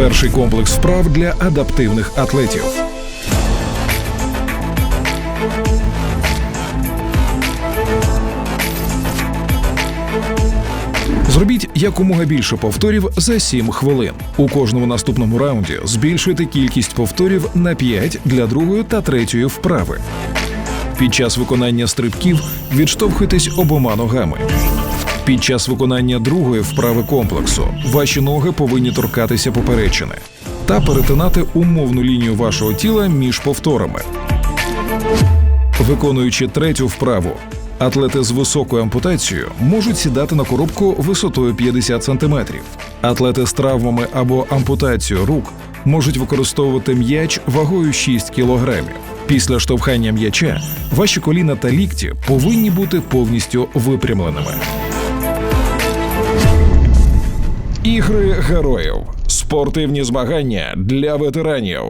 Перший комплекс вправ для адаптивних атлетів. Зробіть якомога більше повторів за 7 хвилин. У кожному наступному раунді збільшуйте кількість повторів на 5 для другої та третьої вправи. Під час виконання стрибків відштовхуйтесь обома ногами. Під час виконання другої вправи комплексу ваші ноги повинні торкатися поперечини та перетинати умовну лінію вашого тіла між повторами. Виконуючи третю вправу, атлети з високою ампутацією можуть сідати на коробку висотою 50 см. Атлети з травмами або ампутацією рук можуть використовувати м'яч вагою 6 кг. Після штовхання м'яча ваші коліна та лікті повинні бути повністю випрямленими. Ігри героїв. Спортивні змагання для ветеранів.